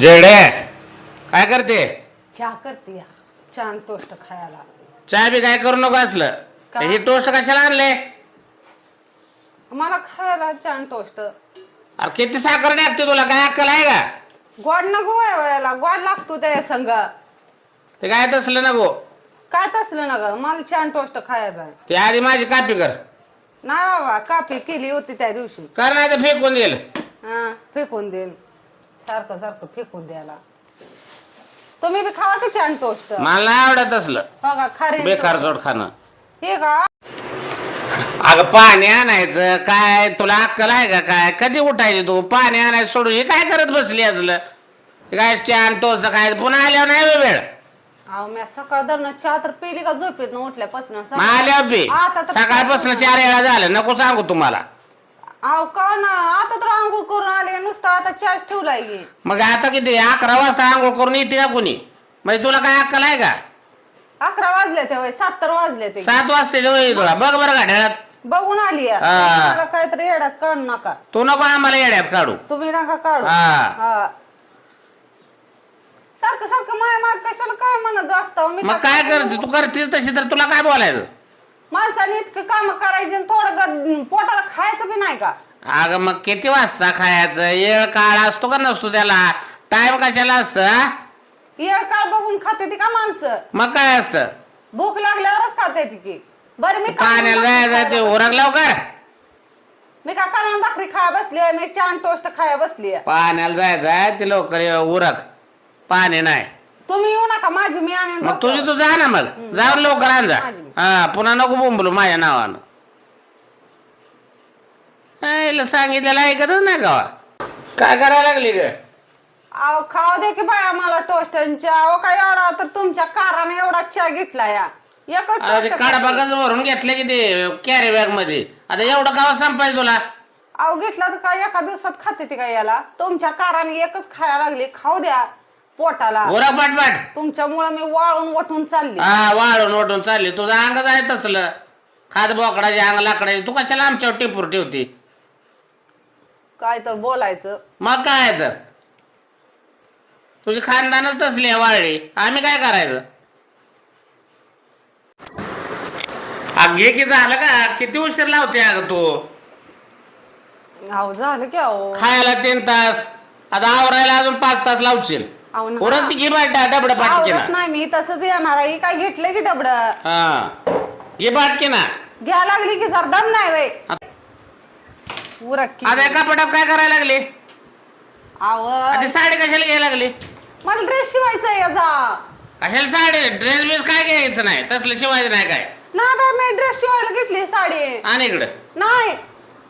जेडे काय करते? चहा करते. या छान टोस्ट खायला. चहा बी काय करू नको असलं. का? हे टोस्ट कशाला आणले? मला खायला छान टोस्ट अरे किती साखर टाकते तुला? काय अक्कल आहे का? गोड नको व्हायला गोड लागतो त्या संग. ते काय तसलं नको. काय तसलं ना ग मला छान टोस्ट खायचा आहे. ते आधी माझी कापी कर. नाही बाबा काफी केली होती त्या दिवशी. कर नाही तर फेकून देईल. हा फेकून देईल. सारखं सारखं फेकून द्यायला. तुम्ही बी खावा की छान टोस्ट मला नाही आवडत असलं. बघा खारे बेकार जोड खाणं. हे का? अगं पाणी आणायचं काय तुला अक्कल आहे का काय? कधी उठायची तू? पाणी आणायचं सोडून हे काय करत बसली असलं? हे काय छान टोस्ट काय पुन्हा आल्यावर नाही बे वेळ. अहो मी सकाळ दरनं चहा तर पिली का झोपेत उठल्यापासून? मग आल्यावर बी. आता तर- सकाळपासून चार वेळा झालं नको सांगू तुम्हाला. अहो का ना? आता तर आंघोळ करून आले नुसतं आता चहा ठेवलाय मग आता किती? अकरा वाजता आंघोळ करून येते का कुणी? म्हणजे तुला काय अक्कल आहे का? अकरा वाजले ते सात तर वाजले ते. सात वाजता जवळ तुला. बघ बरं घड्याळात. बघून आली आहे. हा. मला काहीतरी येड्यात काढू नका. तू नको आम्हाला येड्यात काढू. तुम्ही नका काढू. हा. हा. सारखं सारखं माया माग कशाला काय म्हणत असता मी मग काय करते? तू करतेस तशी तर तुला काय बोलायचं? माणसाने इतकं काम करायचे आणि थोडं ग- पोटाला खायचं बी नाही का? अगं मग किती वाजता खायचं? येळ काळ असतो का नसतो त्याला? टाइम कशाला असतं हा? येळ काळ बघून खाते ती का माणसं? मग काय असतं? भूक लागल्यावरच खाते ती की. बरं मी कालवण पाण्याला जायचं ते बसली. मी का कालवण भाकरी खाया बसली आहे मी छान टोस्ट खाया बसली आहे. पाण्याला जायचं ते लवकर उरक. पाणी नाही. तुम्ही येऊ नका माझी मी आणून मग. तुझी तू जा ना मग. जाऊन लवकर आण जा. हा पुन्हा नको बोंबलू माझ्या नावानं. आईला सांगितलेलं ऐकतच नाही गावा काय करायला लागली ग? अहो खाऊ दे की बाया मला टोस्ट आणि चहा. अहो काय एवढा तर तुमच्या काराने एवढा चहा घेतला या. एकच आता ते toast काढा खाल्ला. बघाच भरून घेतले की ते कॅरी बॅगमध्ये. आता एवढं गावा संपायचं तुला? अहो घेतला तर काय? एका दिवसात खाते ती काय याला? तुमच्या काराने एकच खायला लागली. खाऊ द्या पोटाला. उरक पाटपाट तुमच्यामुळे मी वाळून वठून चालली. हा वाळून वाटून चालली. तुझं अंगच आहे तसलं. खात बोकडाचे अंग लाकडाचे. तू कशाला आमच्यावर टिपूर ठेवती? काय तर बोलायचं. मग काय तर? तुझी खानदानच तसली वाळली. आम्ही काय करायचं? अगे की झालं का? किती उशीर लावते अगं तू? अहो झालं की अहो. खायला तीन तास. आता आवरायला अजून पाच तास लावशील. अहो ना. उरक ती घे बाटा डबड पाटकी आवडत ना नाही मी. तसंच येणार आहे. काय घेतलं की डबड? हा. घे ना घ्या लागली की जर दम नाही वय उरक की आता एका पटात काय करायला लागली? आव. आता साडी कशाला घ्यायला लागली? मला ड्रेस शिवायचा आहे याचा. कशाला साडी? ड्रेस बिस काय घ्यायचं नाही. तसलं शिवायचं नाही काय. नाही मी ड्रेस शिवायला घेतली साडी. आणि इकडं? नाही.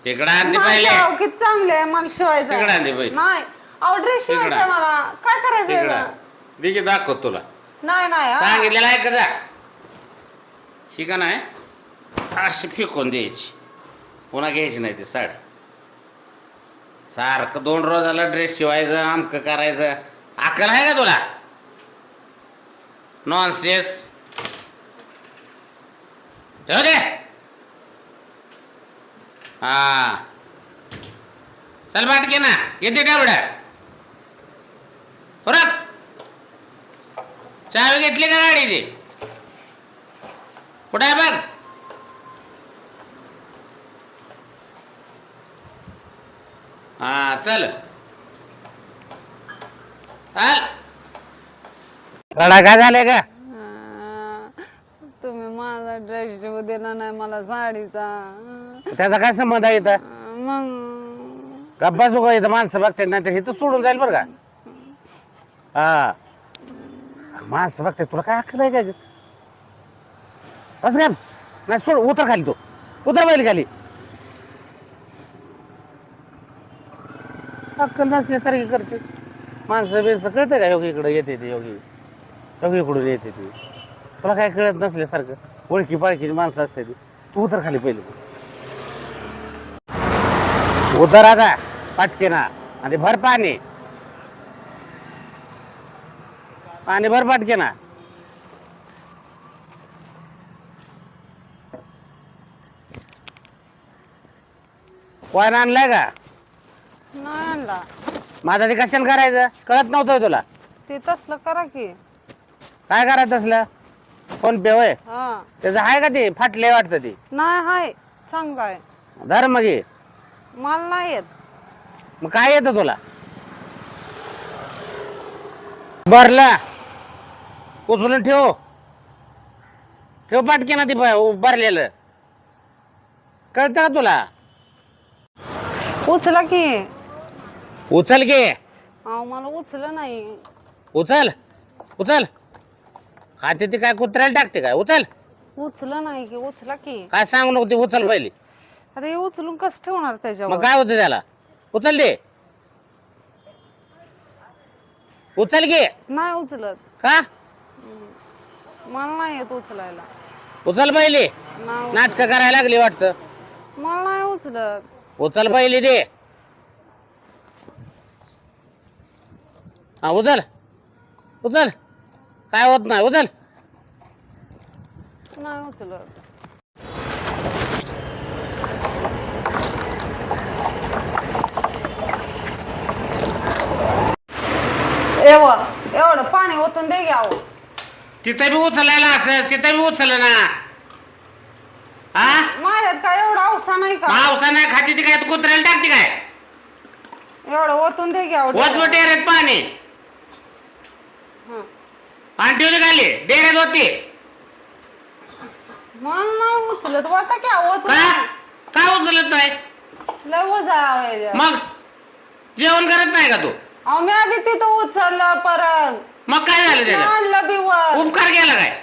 इकडं नाही पहिले. अहो, किती चांगले आहे मला शिवायचं इकडं आहे. आणते पहिले. नाही. अहो ड्रेस शिवायचा आहे इकडं. मला. काय करायचं इकडं याचं? दे की दाखव तुला. नाही नाही हा. सांगितलेलं आहे का जा? शिका नाही. अशी फेकून द्यायची. पुन्हा घ्यायची नाही ती साडी. सारखं दोन रोजाला ड्रेस शिवायचं आमकं करायचं. अक्कल आहे का तुला? नॉनसेस ठेव दे. हा. चल बाटके ना. येते टाबड्या परत. चावी घेतली का गाडीची? कुठे आहे बघ? हा चल. चल रडा काय झालंय का तुम्ही माझा ड्रेस शिवू दिला नाही मला साडीचा. त्याचा काय संबंध आहे इथं? मग? गप्पा सुका इथं माणसं बघतात नाही तर इथं सोडून जाईल बरं का? हा. माणसं बघतात तुला काय अक्कल आहे का ग? बस काय नाही सोड उतर खाली तू. उतर बैल खाली. अक्कल नसल्यासारखी करते. माणसं बिनसं कळतं का? योगी इकडं येते ते योगी. योगी इकडून येते ती. तुला काय कळत नसल्यासारखं. ओळखी पाळखीची माणसं असते ती. तू उतर खाली पहिले. उतर आता पाटके ना. आणि भर पाणी. पाणी भर पाटके ना. कोण आणलाय का? माझा ते कशाने करायचं? कळत नव्हतं तुला. ते तसलं करा की. काय करायचं असलं फोन पे होय? हा. त्याचं आहे का ते? फाटले वाटतं ते. नाही हाय. चांगलं आहे. धर मग ये. मला नाही येत. मग काय येतं तुला? भरला. उचलून ठेव. ठेव पाटके ना ती भरलेलं. कळतं का तुला? उचला की. उचल घे अहो मला उचलं नाही. उचल उचल. हा ते काय कुत्र्याला टाकते काय? उचल. उचलं नाही की उचला की. काय सांगू नको ती उचल पहिली. आता हे उचलून कसं ठेवणार मग त्याच्यावर काय होतं त्याला? उचल दे. उचल घे नाही उचलत. का? मला नाही येत उचलायला. उचल पहिली. नाही. नाटक करायला लागली वाटतं. मला नाही उचलत. उचल पहिली दे. हा उचल. उचल. काय होत नाही उचल. नाही उचलत एव एवढं पाणी ओतून दे घ्यावं तिथं बी उचलायला असं तिथं बी उचल ना हा? माझ्यात काय एवढा अवसा नाही का? पावसा नाही खाती ती काय कुत्र्याला टाकते काय? एवढं ओतून दे घ्यावं वत डेऱ्यात पाणी. आणि ठेवली खाली. डेऱ्यात होती नाही उचलत होता क्या का ओतून का? उचलत नाही? लय मग? जेवण करत नाही का तू? अहो मी आधी तिथं उचललं परत. मग काय झालं त्याचं आणलं उपकार केला काय?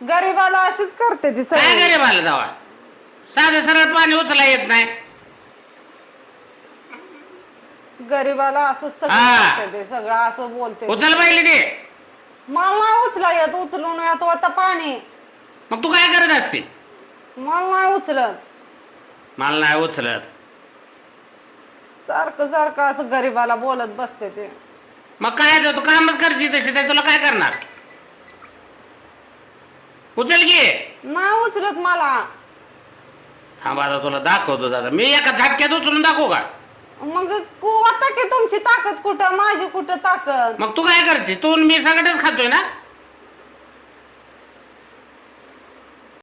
गरीबाला अशीच करते ती काय सगळी. गरीब आलं जावा? साधं सरळ पाणी उचला येत नाही. गरीबाला असं सगळं हा. करते ते सगळं असं बोलते उचल पाहिजे ते. मला नाही उचला येत उचलून येत होता पाणी. मग तू काय करत असते? मला नाही उचलत. मला नाही उचलत. सारखं सारखं असं गरीबाला बोलत बसते ते. मग काय तर तू कामच करते तशी तर तुला काय करणार? उचल घे नाही उचलत मला. थांब आता तुला दाखवतो दादा मी एका झटक्यात उचलून दाखवू का? मग कु- आता की तुमची ताकद कुठं? माझी कुठं ताकद? मग तू काय करते? तू आणि मी सगळंच खातोय ना?